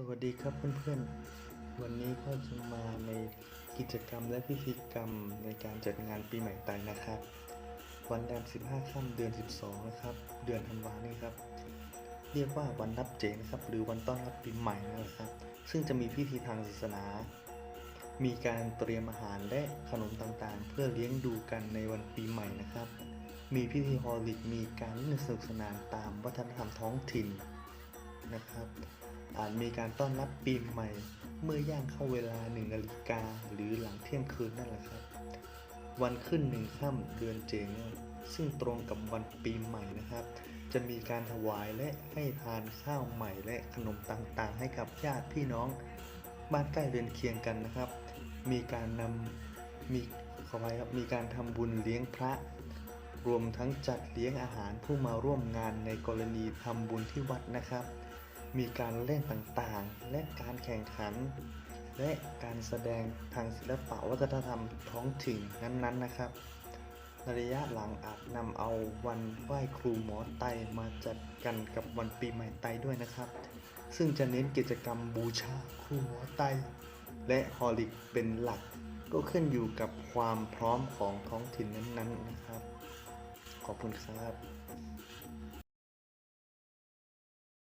สวัสดีครับเพื่อนๆ วันนี้ก็จะมาในกิจกรรมและพิธีกรรมในการจัดงานปีใหม่ไทยนะครับ วันแรม15 ค่ำเดือน 12 นะครับ เดือนธันวานี่ครับ เรียกว่าวันรับเจนะครับ หรือวันต้อนรับปีใหม่นั่นแหละครับ ซึ่งจะมีพิธีทางศาสนา มีการเตรียมอาหารและขนมต่างๆ เพื่อเลี้ยงดูกันในวันปีใหม่นะครับ มีพิธีฮอลิกมีการเล่นสนุกสนานตามวัฒนธรรมท้องถิ่น นะครับ อาจมีการต้อนรับปีใหม่ เมื่อย่างเข้าเวลาหนึ่งนาฬิกาหรือหลังเที่ยงคืนนั่นแหละครับ วันขึ้นหนึ่งค่ำเดือนเจงซึ่งตรงกับวันปีใหม่นะครับ จะมีการถวายและให้ทานข้าวใหม่และขนมต่างๆ ให้กับญาติพี่น้องบ้านใกล้เรือนเคียงกันนะครับ มีการนำมีขออภัยครับมีการทำบุญเลี้ยงพระ รวมทั้งจัดเลี้ยงอาหารผู้มาร่วมงานในกรณีทำบุญที่วัดนะครับ มีการเล่นต่างๆ และการแข่งขัน และการแสดงทางศิลปะวัฒนธรรมท้องถิ่นนั้นๆนะครับในระยะหลังอาจนำเอาวันไหว้ครูหมอไตมาจัดกันกับวันปีใหม่ไตด้วยนะครับ ซึ่งจะเน้นกิจกรรมบูชาครูหมอไต และฮอลิกเป็นหลัก ก็ขึ้นอยู่กับความพร้อมของท้องถิ่นนั้นๆนะครับ ขอบคุณครับ